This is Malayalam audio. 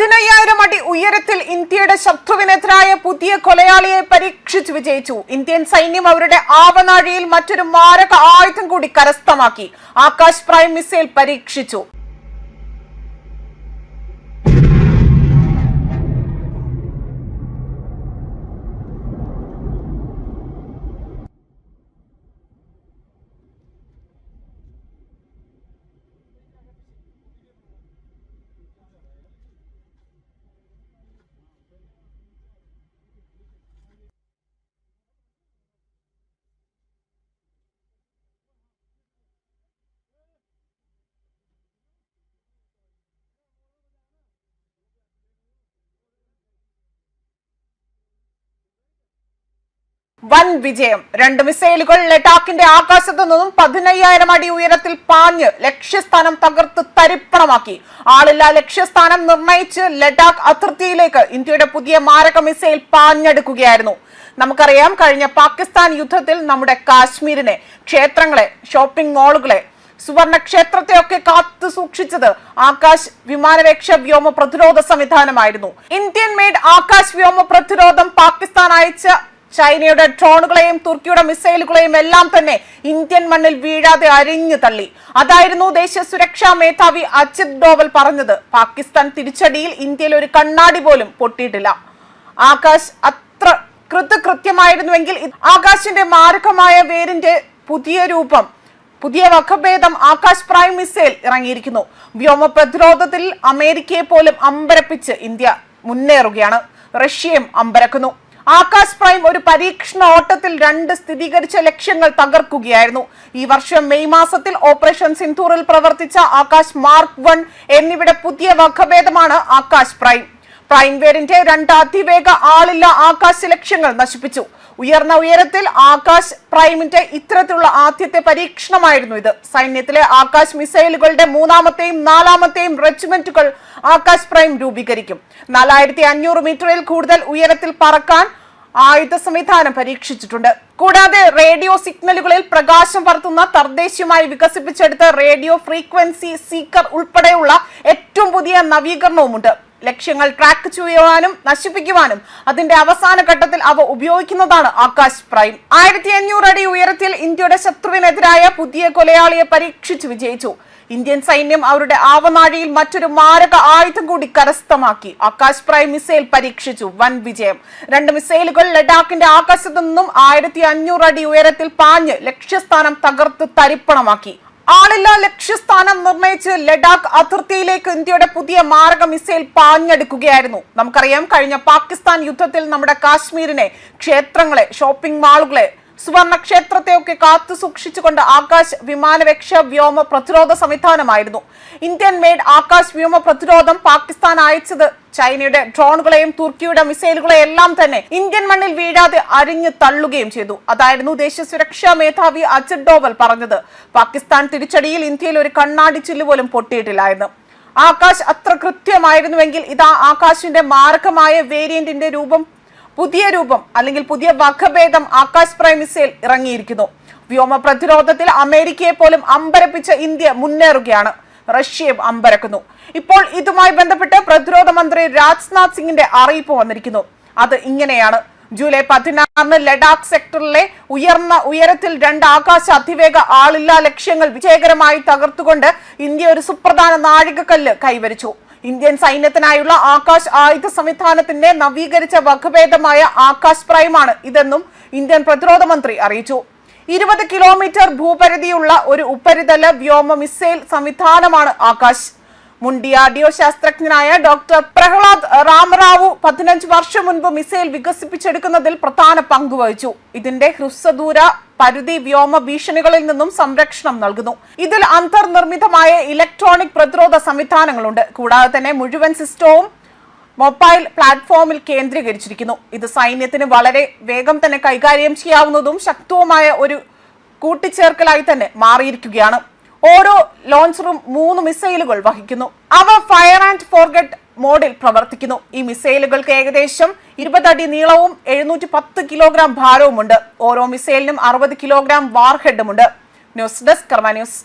പതിനയ്യായിരം അടി ഉയരത്തിൽ ഇന്ത്യയുടെ ശത്രുവിനെതിരായ പുതിയ കൊലയാളിയെ പരീക്ഷിച്ചു വിജയിച്ചു. ഇന്ത്യൻ സൈന്യം അവരുടെ ആവനാഴിയിൽ മറ്റൊരു മാരക ആയുധം കൂടി കരസ്ഥമാക്കി. ആകാശ് പ്രൈം മിസൈൽ പരീക്ഷിച്ചു. വൻ വിജയം. രണ്ട് മിസൈലുകൾ ലഡാക്കിന്റെ ആകാശത്തു നിന്നും പതിനയ്യായിരം അടി ഉയരത്തിൽ പാഞ്ഞ് ലക്ഷ്യസ്ഥാനം തകർത്ത് തരിപ്പണമാക്കി. ആളില്ല ലക്ഷ്യസ്ഥാനം നിർണയിച്ച് ലഡാക്ക് അതിർത്തിയിലേക്ക് ഇന്ത്യയുടെ പുതിയ മാരക മിസൈൽ പാഞ്ഞെടുക്കുകയായിരുന്നു. നമുക്കറിയാം കഴിഞ്ഞ പാകിസ്ഥാൻ യുദ്ധത്തിൽ നമ്മുടെ കാശ്മീരിനെ ക്ഷേത്രങ്ങളെ ഷോപ്പിംഗ് മാളുകളെ സുവർണ ക്ഷേത്രത്തെയൊക്കെ കാത്തു സൂക്ഷിച്ചത് ആകാശ് വിമാനവേക്ഷ വ്യോമ പ്രതിരോധ സംവിധാനമായിരുന്നു. ഇന്ത്യൻ മെയ്ഡ് ആകാശ് വ്യോമ പ്രതിരോധം പാകിസ്ഥാൻ അയച്ച ചൈനയുടെ ഡ്രോണുകളെയും തുർക്കിയുടെ മിസൈലുകളെയും എല്ലാം തന്നെ ഇന്ത്യൻ മണ്ണിൽ വീഴാതെ അരിഞ്ഞു തള്ളി. അതായിരുന്നു ദേശീയ സുരക്ഷാ മേധാവി അജിത് ഡോവൽ പറഞ്ഞത്. പാകിസ്ഥാൻ തിരിച്ചടിയിൽ ഇന്ത്യയിൽ ഒരു കണ്ണാടി പോലും പൊട്ടിയിട്ടില്ല. ആകാശ് അത്ര കൃത്യമായിരുന്നുവെങ്കിൽ ഇത് ആകാശിന്റെ മാരകമായ വേരിന്റെ പുതിയ രൂപം പുതിയ വകഭേദം ആകാശ് പ്രൈം മിസൈൽ ഇറങ്ങിയിരിക്കുന്നു. വ്യോമ പ്രതിരോധത്തിൽ അമേരിക്കയെ പോലും അമ്പരപ്പിച്ച് ഇന്ത്യ മുന്നേറുകയാണ്. റഷ്യയും അമ്പരക്കുന്നു. ആകാശ് പ്രൈം ഒരു പരീക്ഷണ ഓട്ടത്തിൽ രണ്ട് സ്ഥിരീകരിച്ച ലക്ഷ്യങ്ങൾ തകർക്കുകയായിരുന്നു. ഈ വർഷം മെയ് മാസത്തിൽ ഓപ്പറേഷൻ സിന്ധൂറിൽ പ്രവർത്തിച്ച ആകാശ് മാർക്ക് വൺ എന്നിവയുടെ പുതിയ വകഭേദമാണ് ആകാശ് പ്രൈം. പ്രൈം വേരിന്റെ രണ്ട് അതിവേഗ ആളില്ല ആകാശ ലക്ഷ്യങ്ങൾ നശിപ്പിച്ചു. ഉയർന്ന ഉയരത്തിൽ ആകാശ് പ്രൈമിന്റെ ഇത്തരത്തിലുള്ള ആദ്യത്തെ പരീക്ഷണമായിരുന്നു ഇത്. സൈന്യത്തിലെ ആകാശ് മിസൈലുകളുടെ മൂന്നാമത്തെയും നാലാമത്തെയും റെജിമെന്റുകൾ ആകാശ് പ്രൈം രൂപീകരിക്കും. നാലായിരത്തി അഞ്ഞൂറ് മീറ്ററിൽ കൂടുതൽ ഉയരത്തിൽ പറക്കാൻ ആയുധ സംവിധാനം പരീക്ഷിച്ചിട്ടുണ്ട്. കൂടാതെ റേഡിയോ സിഗ്നലുകളിൽ പ്രകാശം പറത്തുന്ന തദ്ദേശീയമായി വികസിപ്പിച്ചെടുത്ത റേഡിയോ ഫ്രീക്വൻസി സീക്കർ ഉൾപ്പെടെയുള്ള ഏറ്റവും പുതിയ നവീകരണവുമുണ്ട്. ലക്ഷ്യങ്ങൾ ട്രാക്ക് ചെയ്യുവാനും നശിപ്പിക്കുവാനും അതിന്റെ അവസാന ഘട്ടത്തിൽ അവ ഉപയോഗിക്കുന്നതാണ് ആകാശ് പ്രൈം. ആയിരത്തി അഞ്ഞൂറ് അടി ഉയരത്തിൽ ഇന്ത്യയുടെ ശത്രുവിനെതിരായ പുതിയ കൊലയാളിയെ പരീക്ഷിച്ചു വിജയിച്ചു. ഇന്ത്യൻ സൈന്യം അവരുടെ ആവനാഴിയിൽ മറ്റൊരു മാരക ആയുധം കൂടി കരസ്ഥമാക്കി. ആകാശ് പ്രൈം മിസൈൽ പരീക്ഷിച്ചു. വൻ വിജയം. രണ്ട് മിസൈലുകൾ ലഡാക്കിന്റെ ആകാശത്തു നിന്നും ആയിരത്തി അഞ്ഞൂറ് അടി ഉയരത്തിൽ പാഞ്ഞ് ലക്ഷ്യസ്ഥാനം തകർത്ത് തരിപ്പണമാക്കി. ആളില്ലാ ലക്ഷ്യസ്ഥാനം നിർണയിച്ച് ലഡാക്ക് അതിർത്തിയിലേക്ക് ഇന്ത്യയുടെ പുതിയ മാരക മിസൈൽ പാഞ്ഞെടുക്കുകയായിരുന്നു. നമുക്കറിയാം കഴിഞ്ഞ പാകിസ്ഥാൻ യുദ്ധത്തിൽ നമ്മുടെ കാശ്മീരിനെ ക്ഷേത്രങ്ങളെ ഷോപ്പിംഗ് മാളുകളെ സുവർണ ഒക്കെ കാത്തു സൂക്ഷിച്ചുകൊണ്ട് ആകാശ് വിമാനവേക്ഷ വ്യോമ പ്രതിരോധ സംവിധാനമായിരുന്നു. ഇന്ത്യൻ മെയ്ഡ് ആകാശ് വ്യോമ പ്രതിരോധം പാകിസ്ഥാൻ അയച്ചത് ചൈനയുടെ ഡ്രോണുകളെയും തുർക്കിയുടെ മിസൈലുകളെയും എല്ലാം തന്നെ ഇന്ത്യൻ മണ്ണിൽ വീഴാതെ അരിഞ്ഞു തള്ളുകയും ചെയ്തു. അതായിരുന്നു ദേശീയ സുരക്ഷാ മേധാവി അജിത് ഡോവൽ പറഞ്ഞത്. പാകിസ്ഥാൻ തിരിച്ചടിയിൽ ഇന്ത്യയിൽ ഒരു കണ്ണാടി ചില്ല് പോലും പൊട്ടിയിട്ടില്ലായിരുന്നു. ആകാശ് അത്ര കൃത്യമായിരുന്നുവെങ്കിൽ ഇതാ ആകാശിന്റെ മാരകമായ വേരിയന്റിന്റെ രൂപം പുതിയ രൂപം അല്ലെങ്കിൽ പുതിയ വകഭേദം ആകാശ് പ്രൈം മിസൈൽ ഇറങ്ങിയിരിക്കുന്നു. വ്യോമ പ്രതിരോധത്തിൽ അമേരിക്കയെ പോലും അമ്പരപ്പിച്ച ഇന്ത്യ മുന്നേറുകയാണ്. റഷ്യയും അമ്പരക്കുന്നു. ഇപ്പോൾ ഇതുമായി ബന്ധപ്പെട്ട് പ്രതിരോധ മന്ത്രി രാജ്നാഥ് സിംഗിന്റെ അറിയിപ്പ് വന്നിരിക്കുന്നു. അത് ഇങ്ങനെയാണ്. ജൂലൈ പതിനാറിന് ലഡാക്ക് സെക്ടറിലെ ഉയർന്ന ഉയരത്തിൽ രണ്ട് ആകാശ അതിവേഗ ആളില്ലാ ലക്ഷ്യങ്ങൾ വിജയകരമായി തകർത്തുകൊണ്ട് ഇന്ത്യ ഒരു സുപ്രധാന നാഴികക്കല്ല് കൈവരിച്ചു. ഇന്ത്യൻ സൈന്യത്തിനായുള്ള ആകാശ് ആയുധ സംവിധാനത്തിന്റെ നവീകരിച്ച വകഭേദമായ ആകാശ് പ്രൈമാണ് ഇതെന്നും ഇന്ത്യൻ പ്രതിരോധ മന്ത്രി അറിയിച്ചു. ഇരുപത് കിലോമീറ്റർ ഭൂപരിധിയുള്ള ഒരു ഉപരിതല വ്യോമ മിസൈൽ സംവിധാനമാണ് ആകാശ്. മുൻ ഡിആർഡിഒ ശാസ്ത്രജ്ഞനായ ഡോക്ടർ പ്രഹ്ലാദ് രാമറാവു പതിനഞ്ച് വർഷം മുൻപ് മിസൈൽ വികസിപ്പിച്ചെടുക്കുന്നതിൽ പ്രധാന പങ്കുവഹിച്ചു ഇതിന്റെ ഹ്രസ്വദൂര പരിധി വ്യോമ ഭീഷണികളിൽ നിന്നും സംരക്ഷണം നൽകുന്നു. ഇതിൽ അന്തർനിർമ്മിതമായ ഇലക്ട്രോണിക് പ്രതിരോധ സംവിധാനങ്ങളുണ്ട്. കൂടാതെ തന്നെ മുഴുവൻ സിസ്റ്റവും മൊബൈൽ പ്ലാറ്റ്ഫോമിൽ കേന്ദ്രീകരിച്ചിരിക്കുന്നു. ഇത് സൈന്യത്തിന് വളരെ വേഗം തന്നെ കൈകാര്യം ചെയ്യാവുന്നതും ശക്തവുമായ ഒരു കൂട്ടിച്ചേർക്കലായി തന്നെ മാറിയിരിക്കുകയാണ്. ഓരോ ലോഞ്ചറും മൂന്ന് മിസൈലുകൾ വഹിക്കുന്നു. അവ ഫയർ ആൻഡ് ഫോർഗറ്റ് മോഡിൽ പ്രവർത്തിക്കുന്നു. ഈ മിസൈലുകൾക്ക് ഏകദേശം ഇരുപത് അടി നീളവും എഴുന്നൂറ്റി പത്ത് കിലോഗ്രാം ഭാരവുമുണ്ട്. ഓരോ മിസൈലിനും അറുപത് kilogram വാർഹെഡുമുണ്ട്. News desk Karma news.